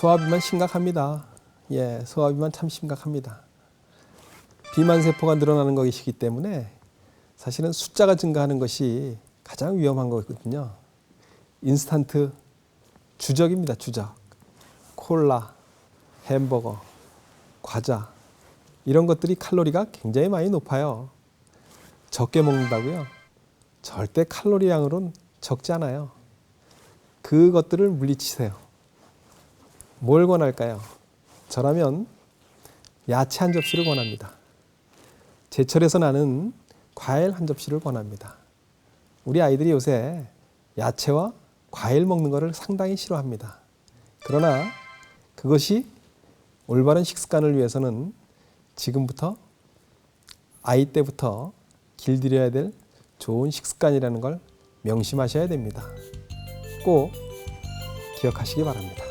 소화비만 심각합니다. 예, 소화비만 참 심각합니다. 비만 세포가 늘어나는 것이기 때문에 사실은 숫자가 증가하는 것이 가장 위험한 거거든요. 인스턴트 주적입니다. 주적. 콜라, 햄버거, 과자 이런 것들이 칼로리가 굉장히 많이 높아요. 적게 먹는다고요? 절대 칼로리량으로는 적지 않아요. 그것들을 물리치세요. 뭘 권할까요? 저라면 야채 한 접시를 권합니다. 제철에서 나는 과일 한 접시를 권합니다. 우리 아이들이 요새 야채와 과일 먹는 것을 상당히 싫어합니다. 그러나 그것이 올바른 식습관을 위해서는 지금부터 아이 때부터 길들여야 될 좋은 식습관이라는 걸 명심하셔야 됩니다. 꼭 기억하시기 바랍니다.